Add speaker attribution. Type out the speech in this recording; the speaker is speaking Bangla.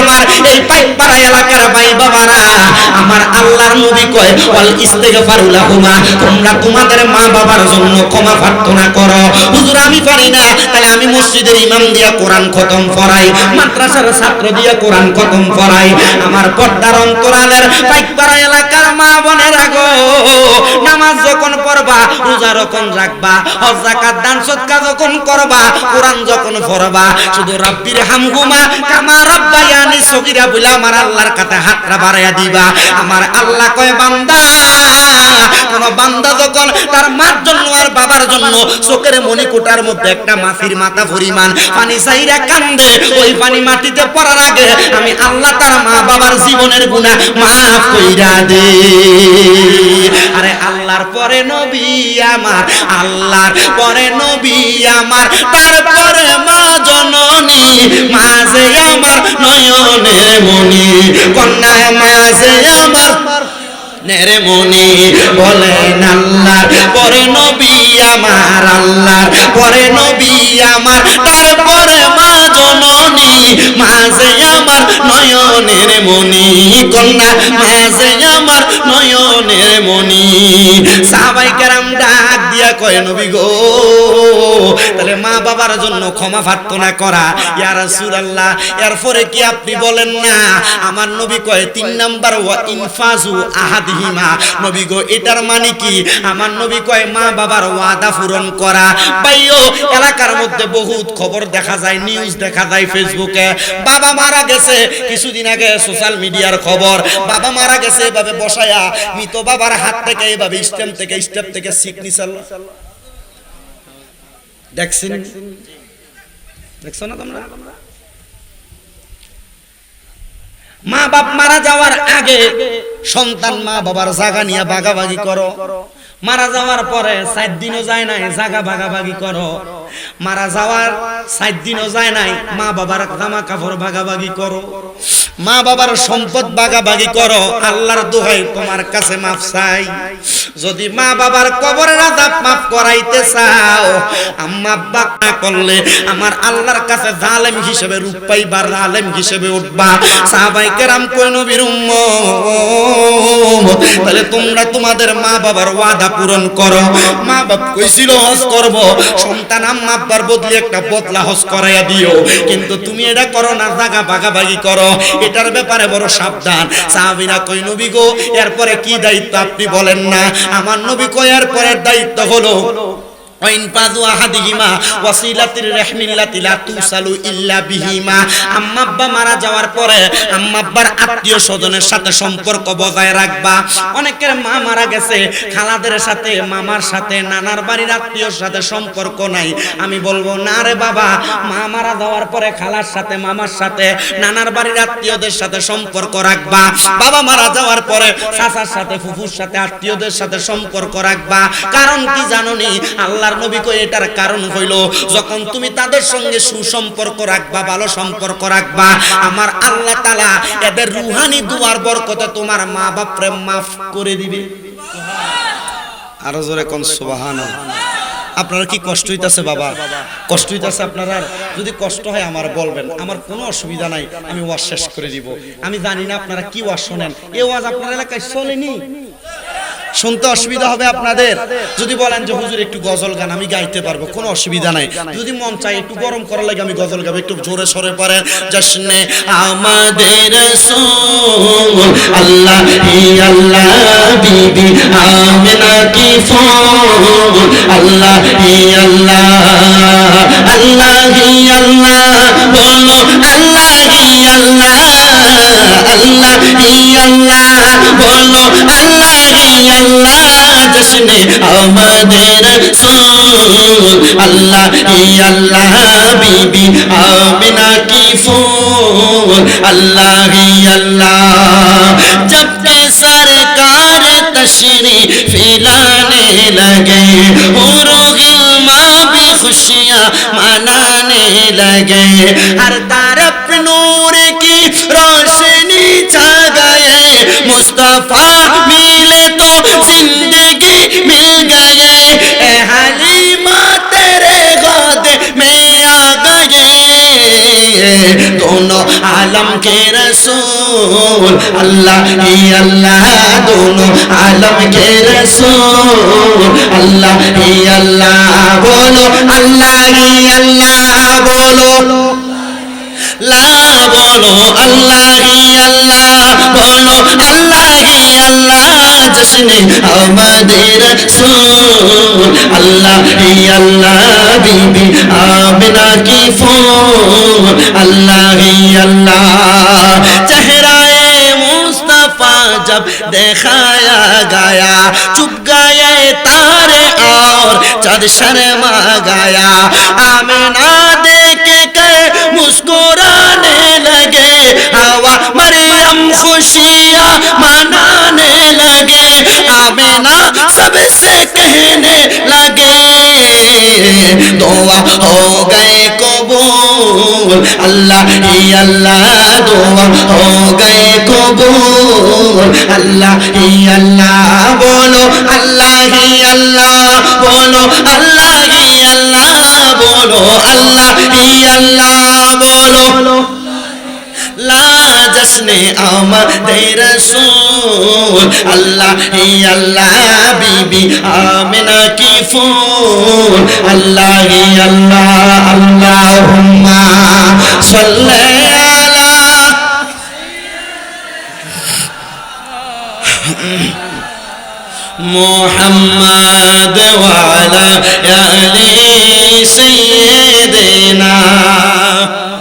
Speaker 1: আমার এই পাইপাড়া এলাকার ভাই বাবারা আমার আল্লাহর নবী কয়, ওয়াল ইস্তিগফারু লাহুমা তোমরা তোমাদের মা বাবার জন্য ক্ষমা প্রার্থনা করো। হুজুর, আমি পারি না। তাহলে আমি মসজিদের ইমাম দিয়া কোরআন খতম পড়াই, মাদ্রাসার ছাত্র দিয়া কোরআন খতম পড়াই। আমার পর্দার অন্তরালের পাইপাড়া এলাকার মা বোনেরা গো পড়বা রোজা যখন রাখবা, হজ, যাকাত, দান সদকা যখন করবা, কোরআন যখন পড়বা, শুধু রব্বির হামগুমা কামা রব্বায়ানি সগিরা বলে আমার আল্লাহর কাছে হাতটা বাড়াইয়া দিবা। আমার আল্লাহ কয়, বান্দা কোন বান্দা যখন তার মার জন্য আর বাবার জন্য চোখের মণিকুটার মধ্যে একটা মাছির মাথা পরিমাণ পানি চাইরা কান্দে, ওই পানি মাটিতে পড়ার আগে আমি আল্লাহ তার মা বাবার জীবনের গুণা মাফ কইরা দে আরে আল্লাহর পরে নবী আমার, আল্লাহর পরে নবী আমার, তারপরে মা জননী, মাঝে আমার নয়নের মনি কন্যা মাঝে আমার নেরে মনি বলেন আল্লাহ, পরে নবী আমার আল্লাহ, পরে নবী আমার, তারপরে মা জননী, মাঝে আমার নয়নের মনি কন্যা, মাঝে আমার নয়নের মনি সাহাবাই কেরাম দিয়া কয় নবী গো? তাহলে মা বাবার জন্য ক্ষমা প্রার্থনা করা। ইয়া রাসূলুল্লাহ, এরপরে কি আপনি বলেন না? আমার নবী কয়, তিন নাম্বার ওয়া ইনফাজু আহাদিহিমা। নবী গো, এটার মানে কি? আমার নবী কয়, মা বাবার ওয়াদা পূরণ করা। ভাইও, এলাকার মধ্যে বহুত খবর দেখা যায় নিউজ দেখা যায় ফেসবুকে বাবা মারা গেছে কিছুদিন আগে সোশ্যাল মিডিয়ার খবর। বাবা মারা গেছে এভাবে বসায়া, মৃত বাবার হাত থেকে এভাবে স্টেম থেকে স্টেপ থেকে সিগনেচার দেখছেন দেখছ না তোমরা? মা বাপ মারা যাওয়ার আগে সন্তান মা বাবার জাগা নিয়ে ভাগাভাগি করো। মারা যাওয়ার পরে সাত দিনও যায় নাই জায়গা ভাগাভাগি করো। মারা যাওয়ার সাত দিনও যায় নাই মা বাবার জামা কাপড় ভাগাভাগি করো। মা বাবার সম্পদ ভাগাভাগি করো, আল্লাহর দোহাই তোমার কাছে মাফ চাই। যদি মা বাবার কবরের আযাব মাফ করাইতে চাও আম্মা আব্বা না করলে আমার আল্লাহর কাছে জালেম হিসেবে রূপ পাইবার জালেম হিসেবে উঠবা। সাহাবাই কেরাম কই নবীর তাহলে তোমরা তোমাদের মা বাবার ওয়াদা পূরণ করো। মা বাপ কইছিল, হজ করব। সন্তান আম্মা আব্বার বদলে একটা বদলা হজ করাইয়া দিও। কিন্তু তুমি এটা করো না, জাগা ভাগাভাগি করো। এটার ব্যাপারে বড় সাবধান। সাহাবীরা কই নবী গো, এরপরে কি দায়িত্ব আপনি বলেন না? আমার নবী কয়, এরপরের দায়িত্ব হলো মা মারা আমি বলব, না রে বাবা, মা মারা যাওয়ার পরে খালার সাথে, মামার সাথে, নানার বাড়ির আত্মীয়দের সাথে সম্পর্ক রাখবা। বাবা মারা যাওয়ার পরে চাচার সাথে, ফুফুর সাথে, আত্মীয়দের সাথে সম্পর্ক রাখবা। কারণ কি জানোনি? আল্লাহর নবী কই এটার কারণ হইল, যখন তুমি তাদের সঙ্গে সুসম্পর্ক রাখবা, ভালো সম্পর্ক রাখবা, আমার আল্লাহ তাআলা এদের রুহানি দুয়ার বরকতে তোমার মা বাপরে মাফ করে দিবে। আরও জোরে কোন সুবহানাল্লাহ। আপনারা কি কষ্ট হইতাছে বাবা? কষ্ট হইতাছে আপনারা? যদি কষ্ট হয় আমার বলবেন, আমার কোনো অসুবিধা নাই, আমি ওয়াজ শেষ করে দিব। আমি জানি না আপনারা কি ওয়াজ শোনেন। এই ওয়াজ আপনার এলাকায় চলেনি? শুনতে অসুবিধা হবে আপনাদের। যদি বলেন যে, হুজুর, একটু গজল গান, আমি গাইতে পারব। কোনো অসুবিধা নাই। যদি মন চাই একটু গরম করার লাগে, আমি গজল গাবো। একটু জোরে সরে পড়ে। জশ্নে আমাদের আল্লাহ আল্লাহ, বিবি আমিনা কি আল্লাহ আল্লাহ আল্লাহ আল্লাহ, বলো আল্লাহ আল্লাহ। আল্লাহ ই আল্লাহ বলো আল্লাহ ই আল্লাহ জশ্নে আমাদের রাসূল আল্লাহ ই আল্লাহ বিবি আমিনা কি ফুল আল্লাহ ই আল্লাহ जब के सरकार तशरीफ लाने लगे उरुगिल्मा भी खुशियाँ मनाने लगे हर वफा मिले तो जिंदगी मिल गए ए हलीमा तेरे गोद में आ गए दोनों आलम के रसूल अल्लाह ही अल्लाह दोनों आलम के रसूल अल्लाह ही अल्लाह बोलो अल्लाह ही अल्लाह बोलो ला बोलो अल्लाह حسن آمد رسول، اللہ ہی اللہ بی بی آمنہ کی فون، اللہ ہی اللہ۔ چہرہ مصطفیٰ جب دیکھایا گیا چھپ گئے تارے اور چند شرما گیا۔ آمنہ دیکھ کر مسکرانے لگے، ہوا مریم خوشیہ যাবে না সবসে কহনে লাগে দোয়া হো গয়ে কবুল আল্লাহ ই আল্লাহ দোয়া হো গয়ে কবুল আল্লাহ ই আল্লাহ বলো আল্লাহ ই আল্লাহ বলো আল্লাহ ই আল্লাহ বলো আল্লাহ ই আল্লাহ বলো জশ্নে আমাদের রসুল। আল্লাহ হে আল্লাহ বিবি আমিনা কি ফুল। আল্লাহ হে আল্লাহ, আল্লাহুম্মা সাল্লি আলা محمد وعلى آل سيدنا